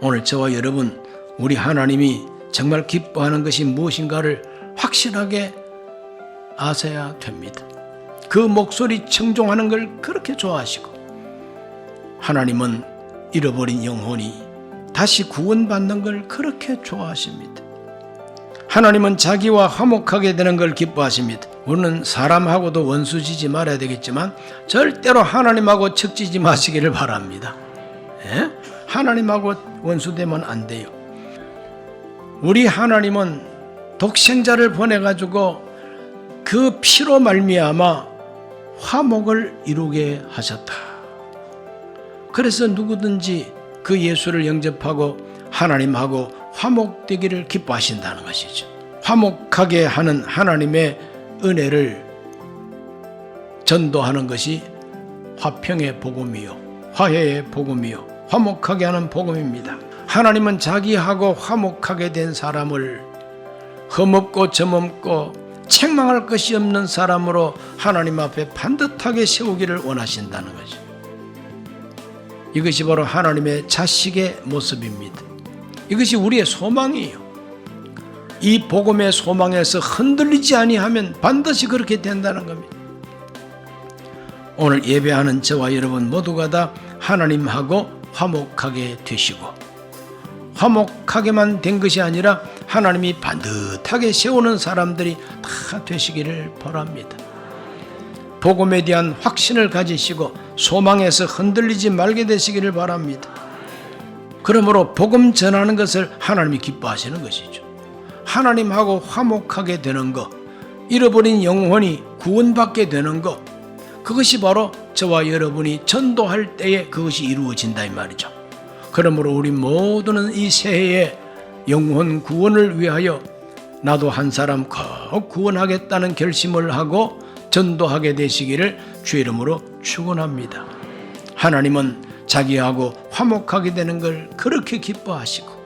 오늘 저와 여러분 우리 하나님이 정말 기뻐하는 것이 무엇인가를 확실하게 아셔야 됩니다. 그 목소리 청종하는 걸 그렇게 좋아하시고 하나님은 잃어버린 영혼이 다시 구원받는 걸 그렇게 좋아하십니다. 하나님은 자기와 화목하게 되는 걸 기뻐하십니다. 우리는 사람하고도 원수지지 말아야 되겠지만 절대로 하나님하고 척지지 마시기를 바랍니다. 예? 하나님하고 원수되면 안 돼요. 우리 하나님은 독생자를 보내 가지고 그 피로 말미암아 화목을 이루게 하셨다. 그래서 누구든지 그 예수를 영접하고 하나님하고 화목되기를 기뻐하신다는 것이죠. 화목하게 하는 하나님의 은혜를 전도하는 것이 화평의 복음이요, 화해의 복음이요, 화목하게 하는 복음입니다. 하나님은 자기하고 화목하게 된 사람을 흠없고 점없고 책망할 것이 없는 사람으로 하나님 앞에 반듯하게 세우기를 원하신다는 거죠. 이것이 바로 하나님의 자식의 모습입니다. 이것이 우리의 소망이에요. 이 복음의 소망에서 흔들리지 아니하면 반드시 그렇게 된다는 겁니다. 오늘 예배하는 저와 여러분 모두가 다 하나님하고 화목하게 되시고 화목하게만 된 것이 아니라 하나님이 반듯하게 세우는 사람들이 다 되시기를 바랍니다. 복음에 대한 확신을 가지시고 소망에서 흔들리지 말게 되시기를 바랍니다. 그러므로 복음 전하는 것을 하나님이 기뻐하시는 것이죠. 하나님하고 화목하게 되는 것, 잃어버린 영혼이 구원받게 되는 것, 그것이 바로 저와 여러분이 전도할 때에 그것이 이루어진다 이 말이죠. 그러므로 우리 모두는 이 새해에 영혼 구원을 위하여 나도 한 사람 꼭 구원하겠다는 결심을 하고 전도하게 되시기를 주의 이름으로 축원합니다. 하나님은 자기하고 화목하게 되는 걸 그렇게 기뻐하시고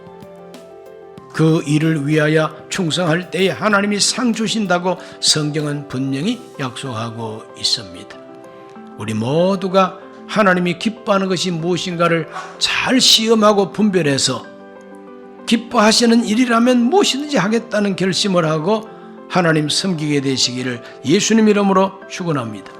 그 일을 위하여 충성할 때에 하나님이 상 주신다고 성경은 분명히 약속하고 있습니다. 우리 모두가 하나님이 기뻐하는 것이 무엇인가를 잘 시험하고 분별해서 기뻐하시는 일이라면 무엇이든지 하겠다는 결심을 하고 하나님 섬기게 되시기를 예수님 이름으로 축원합니다.